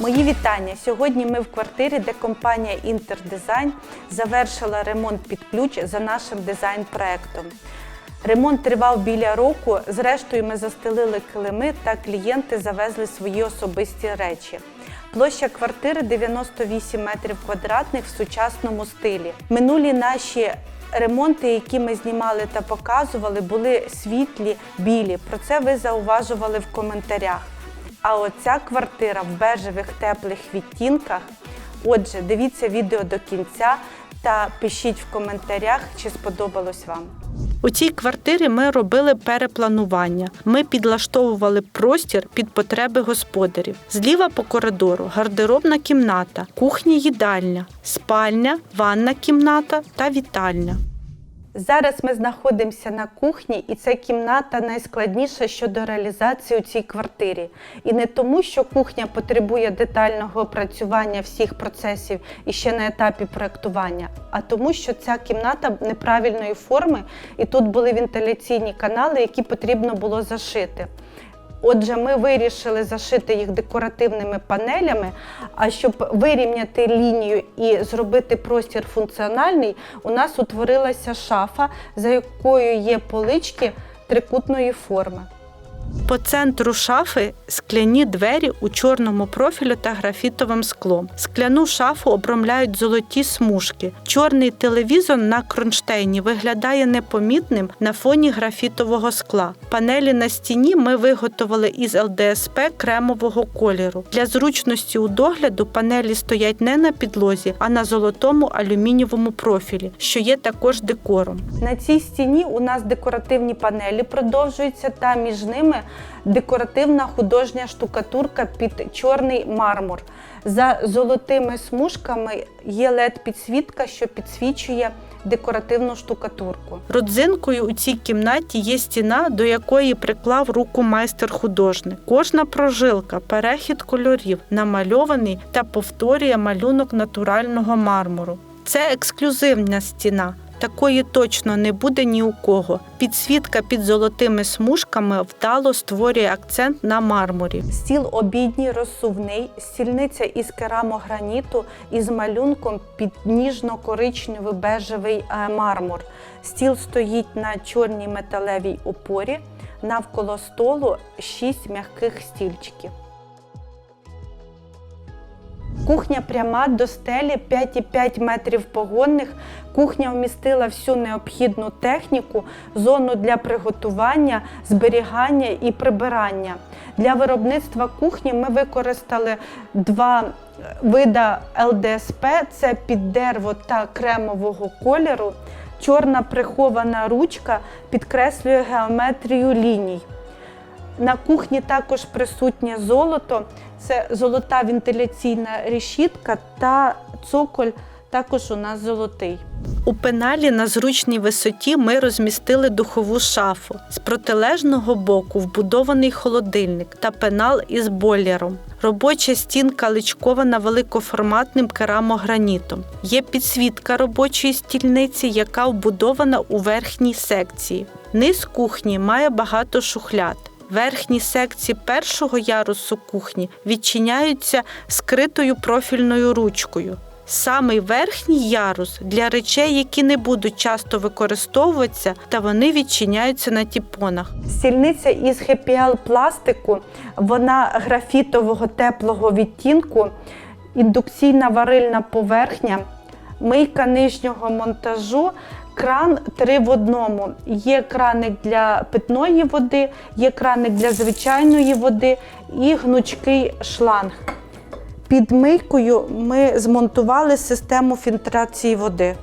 Мої вітання. Сьогодні ми в квартирі, де компанія Інтердизайн завершила ремонт під ключ за нашим дизайн-проектом. Ремонт тривав біля року. Зрештою, ми застелили килими та клієнти завезли свої особисті речі. Площа квартири 98 метрів квадратних в сучасному стилі. Минулі наші ремонти, які ми знімали та показували, були світлі, білі. Про це ви зауважували в коментарях. А оця квартира в бежевих теплих відтінках. Отже, дивіться відео до кінця та пишіть в коментарях, чи сподобалось вам. У цій квартирі ми робили перепланування. Ми підлаштовували простір під потреби господарів. Зліва по коридору гардеробна кімната, кухня, їдальня, спальня, ванна кімната та вітальня. Зараз ми знаходимося на кухні, і ця кімната найскладніша щодо реалізації у цій квартирі. І не тому, що кухня потребує детального опрацювання всіх процесів і ще на етапі проектування, а тому, що ця кімната неправильної форми, і тут були вентиляційні канали, які потрібно було зашити. Отже, ми вирішили зашити їх декоративними панелями. А щоб вирівняти лінію і зробити простір функціональний, у нас утворилася шафа, за якою є полички трикутної форми. По центру шафи скляні двері у чорному профілю та графітовим склом. Скляну шафу обрамляють золоті смужки. Чорний телевізор на кронштейні виглядає непомітним на фоні графітового скла. Панелі на стіні ми виготовили із ЛДСП кремового кольору. Для зручності у догляду панелі стоять не на підлозі, а на золотому алюмінієвому профілі, що є також декором. На цій стіні у нас декоративні панелі продовжуються, та між ними декоративна художня штукатурка під чорний мармур. За золотими смужками є led підсвітка, що підсвічує декоративну штукатурку. Родзинкою у цій кімнаті є стіна, до якої приклав руку майстер-художник. Кожна прожилка, перехід кольорів намальований та повторює малюнок натурального мармуру. Це ексклюзивна стіна. Такої точно не буде ні у кого. Підсвітка під золотими смужками вдало створює акцент на мармурі. Стіл обідній розсувний, стільниця із керамограніту із малюнком під ніжно-коричневий бежевий е, мармур. Стіл стоїть на чорній металевій опорі. Навколо столу шість м'яких стільчиків. Кухня пряма до стелі 5,5 метрів погонних. Кухня вмістила всю необхідну техніку, зону для приготування, зберігання і прибирання. Для виробництва кухні ми використали два вида ЛДСП: це під дерево та кремового кольору. Чорна прихована ручка підкреслює геометрію ліній. На кухні також присутнє золото, це золота вентиляційна решітка та цоколь також у нас золотий. У пеналі на зручній висоті ми розмістили духову шафу. З протилежного боку вбудований холодильник та пенал із бойлером. Робоча стінка личкована великоформатним керамогранітом. Є підсвітка робочої стільниці, яка вбудована у верхній секції. Низ кухні має багато шухляд. Верхні секції першого ярусу кухні відчиняються скритою профільною ручкою. Самий верхній ярус для речей, які не будуть часто використовуватися, та вони відчиняються на тіпонах. Стільниця із HPL пластику, вона графітового теплого відтінку, індукційна варильна поверхня, мийка нижнього монтажу. Кран три в одному. Є краник для питної води, є краник для звичайної води і гнучкий шланг. Під мийкою ми змонтували систему фільтрації води.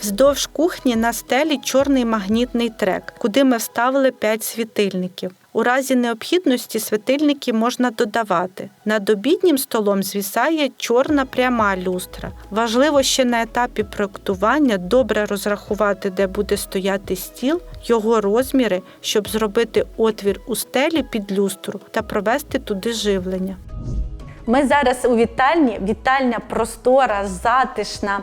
Вздовж кухні на стелі чорний магнітний трек, куди ми вставили 5 світильників. У разі необхідності світильники можна додавати. Над обіднім столом звісає чорна пряма люстра. Важливо ще на етапі проектування добре розрахувати, де буде стояти стіл, його розміри, щоб зробити отвір у стелі під люстру та провести туди живлення. Ми зараз у вітальні. Вітальня простора, затишна.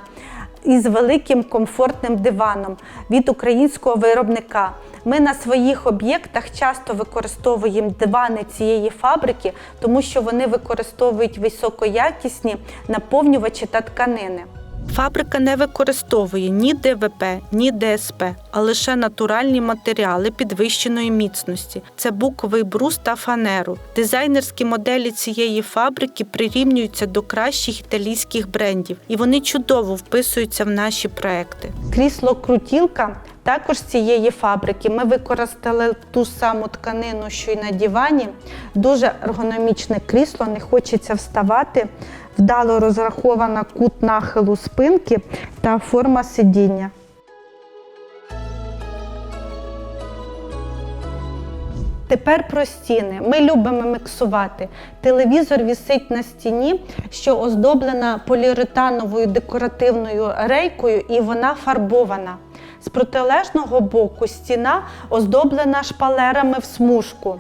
із великим комфортним диваном від українського виробника. Ми на своїх об'єктах часто використовуємо дивани цієї фабрики, тому що вони використовують високоякісні наповнювачі та тканини. Фабрика не використовує ні ДВП, ні ДСП, а лише натуральні матеріали підвищеної міцності. Це буковий брус та фанеру. Дизайнерські моделі цієї фабрики прирівнюються до кращих італійських брендів, і вони чудово вписуються в наші проекти. Крісло крутілка також з цієї фабрики. Ми використали ту саму тканину, що й на дивані. Дуже ергономічне крісло, не хочеться вставати. Вдало розрахована кут нахилу спинки та форма сидіння. Тепер про стіни. Ми любимо міксувати. Телевізор вісить на стіні, що оздоблена поліуретановою декоративною рейкою, і вона фарбована. З протилежного боку стіна оздоблена шпалерами в смужку.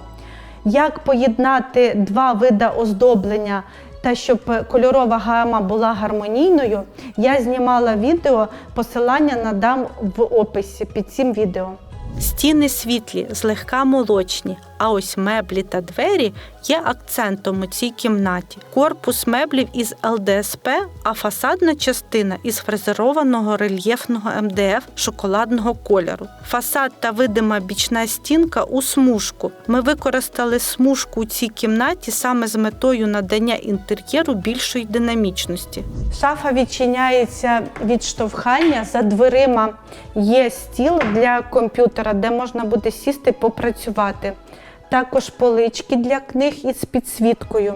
Як поєднати два види оздоблення та щоб кольорова гама була гармонійною, я знімала відео, посилання надам в описі під цим відео. Стіни світлі, злегка молочні, а ось меблі та двері є акцентом у цій кімнаті. Корпус меблів із ЛДСП, а фасадна частина із фрезерованого рельєфного МДФ шоколадного кольору. Фасад та видима бічна стінка у смужку. Ми використали смужку у цій кімнаті саме з метою надання інтер'єру більшої динамічності. Шафа відчиняється від штовхання. За дверима є стіл для комп'ютера, де можна буде сісти попрацювати. Також полички для книг із підсвіткою.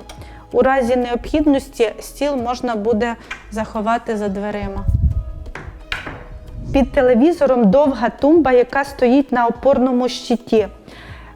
У разі необхідності стіл можна буде заховати за дверима. Під телевізором довга тумба, яка стоїть на опорному щиті.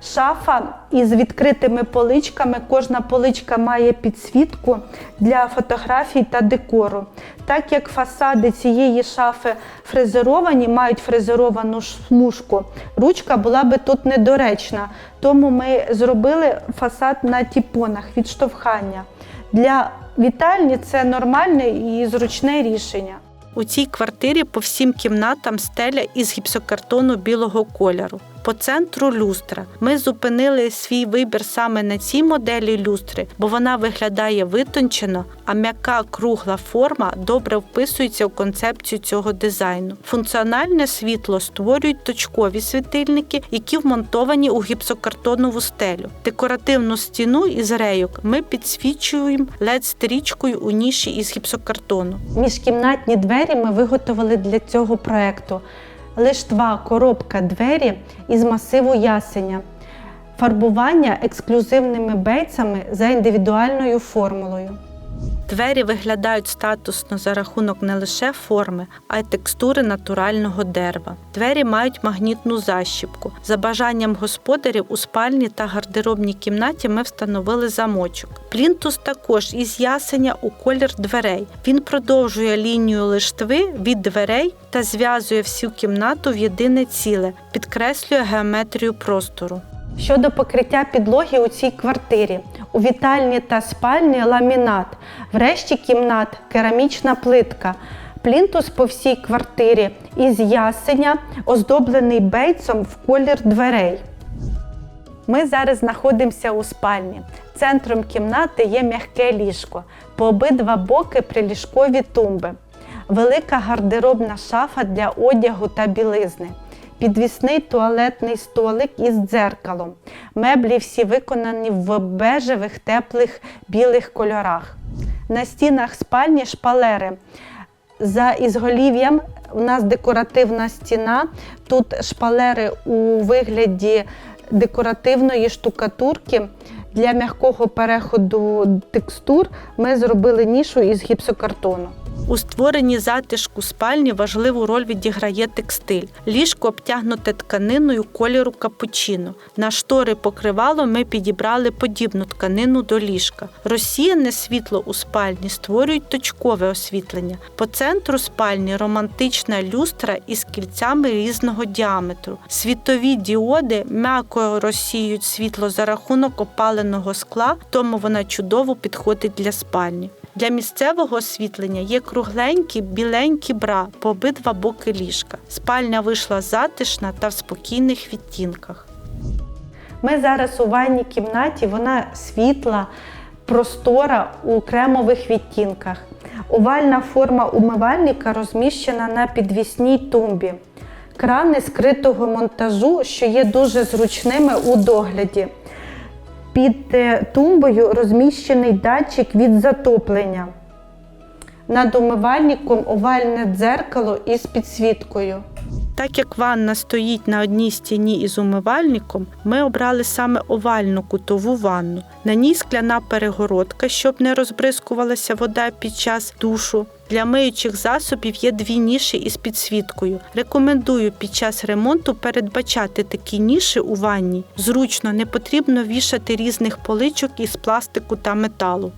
Шафа із відкритими поличками. Кожна поличка має підсвітку для фотографій та декору. Так як фасади цієї шафи фрезеровані, мають фрезеровану смужку, ручка була би тут недоречна. Тому ми зробили фасад на тіпонах від штовхання. Для вітальні це нормальне і зручне рішення. У цій квартирі по всім кімнатам стеля із гіпсокартону білого кольору. По центру люстра. Ми зупинили свій вибір саме на цій моделі люстри, бо вона виглядає витончено, а м'яка кругла форма добре вписується у концепцію цього дизайну. Функціональне світло створюють точкові світильники, які вмонтовані у гіпсокартонову стелю. Декоративну стіну із рейок ми підсвічуємо led стрічкою у ніші із гіпсокартону. Міжкімнатні двері ми виготовили для цього проекту. Лиштва коробка двері із масиву ясеня. Фарбування ексклюзивними бейцями за індивідуальною формулою. Двері виглядають статусно за рахунок не лише форми, а й текстури натурального дерева. Двері мають магнітну защіпку. За бажанням господарів у спальні та гардеробній кімнаті ми встановили замочок. Плінтус також із ясеня у колір дверей. Він продовжує лінію лиштви від дверей та зв'язує всю кімнату в єдине ціле, підкреслює геометрію простору. Щодо покриття підлоги у цій квартирі, у вітальні та спальні ламінат, в решті кімнат керамічна плитка. Плінтус по всій квартирі із ясеня, оздоблений бейцом в колір дверей. Ми зараз знаходимося у спальні. Центром кімнати є м'яке ліжко, по обидва боки приліжкові тумби, велика гардеробна шафа для одягу та білизни, підвісний туалетний столик із дзеркалом. Меблі всі виконані в бежевих теплих білих кольорах. На стінах спальні шпалери. За ізголів'ям у нас декоративна стіна. Тут шпалери у вигляді декоративної штукатурки. Для м'якого переходу текстур ми зробили нішу із гіпсокартону. У створенні затишку спальні важливу роль відіграє текстиль. Ліжко обтягнуте тканиною кольору капучино. На штори покривало ми підібрали подібну тканину до ліжка. Розсіяне світло у спальні створюють точкове освітлення. По центру спальні романтична люстра із кільцями різного діаметру. Світові діоди м'яко розсіюють світло за рахунок опаленого скла, тому вона чудово підходить для спальні. Для місцевого освітлення є кругленькі біленькі бра по обидва боки ліжка. Спальня вийшла затишна та в спокійних відтінках. Ми зараз у ванній кімнаті, вона світла, простора у кремових відтінках. Овальна форма умивальника розміщена на підвісній тумбі. Крани скритого монтажу, що є дуже зручними у догляді. Під е, тумбою розміщений датчик від затоплення. Над умивальником овальне дзеркало із підсвіткою. Так як ванна стоїть на одній стіні із умивальником, ми обрали саме овальну кутову ванну. На ній скляна перегородка, щоб не розбризкувалася вода під час душу. Для миючих засобів є дві ніші із підсвіткою. Рекомендую під час ремонту передбачати такі ніші у ванні. Зручно не потрібно вішати різних поличок із пластику та металу.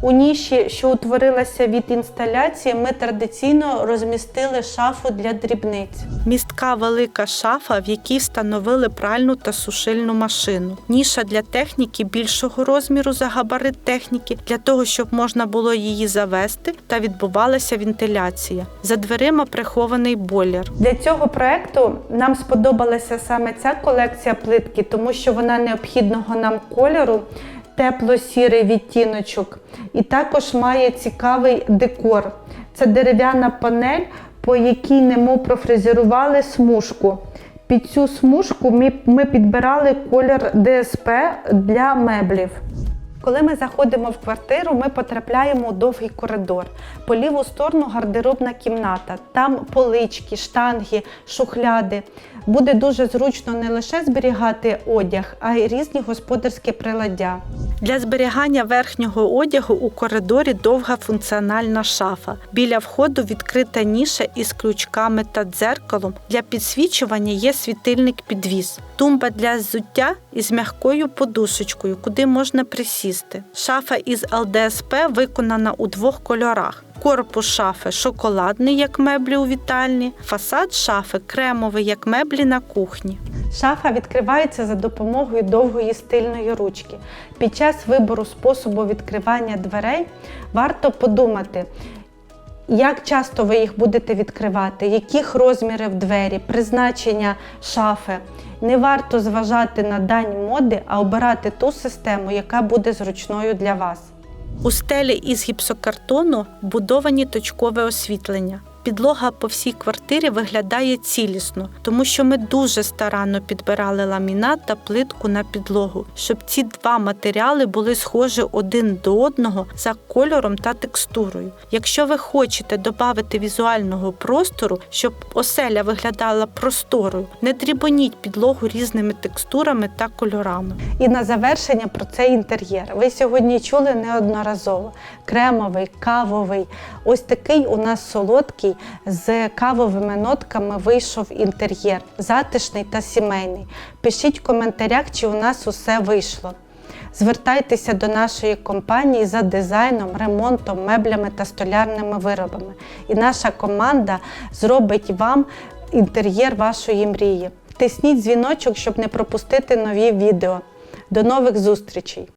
У ніші, що утворилася від інсталяції, ми традиційно розмістили шафу для дрібниць. Містка велика шафа, в якій встановили пральну та сушильну машину. Ніша для техніки більшого розміру за габарит техніки, для того, щоб можна було її завести та відбувалася вентиляція. За дверима прихований бойлер. Для цього проекту нам сподобалася саме ця колекція плитки, тому що вона необхідного нам кольору, тепло-сірий відтіночок, і також має цікавий декор. Це дерев'яна панель, по якій немов профрезерували смужку. Під цю смужку ми, ми підбирали колір ДСП для меблів. Коли ми заходимо в квартиру, ми потрапляємо у довгий коридор. По ліву сторону гардеробна кімната. Там полички, штанги, шухляди. Буде дуже зручно не лише зберігати одяг, а й різні господарські приладдя. Для зберігання верхнього одягу у коридорі довга функціональна шафа. Біля входу відкрита ніша із ключками та дзеркалом. Для підсвічування є світильник підвіз. Тумба для взуття із м'якою подушечкою, куди можна присісти. Шафа із ЛДСП виконана у двох кольорах. Корпус шафи шоколадний, як меблі у вітальні, фасад шафи кремовий, як меблі на кухні. Шафа відкривається за допомогою довгої стильної ручки. Під час вибору способу відкривання дверей варто подумати, як часто ви їх будете відкривати, яких розмірів двері, призначення шафи. Не варто зважати на дань моди, а обирати ту систему, яка буде зручною для вас. У стелі із гіпсокартону будовані точкове освітлення. Підлога по всій квартирі виглядає цілісно, тому що ми дуже старанно підбирали ламінат та плитку на підлогу, щоб ці два матеріали були схожі один до одного за кольором та текстурою. Якщо ви хочете додати візуального простору, щоб оселя виглядала просторою, не дрібоніть підлогу різними текстурами та кольорами. І на завершення про цей інтер'єр. Ви сьогодні чули неодноразово. Кремовий, кавовий. Ось такий у нас солодкий з кавовими нотками вийшов інтер'єр, затишний та сімейний. Пишіть в коментарях, чи у нас усе вийшло. Звертайтеся до нашої компанії за дизайном, ремонтом, меблями та столярними виробами. І наша команда зробить вам інтер'єр вашої мрії. Тисніть дзвіночок, щоб не пропустити нові відео. До нових зустрічей!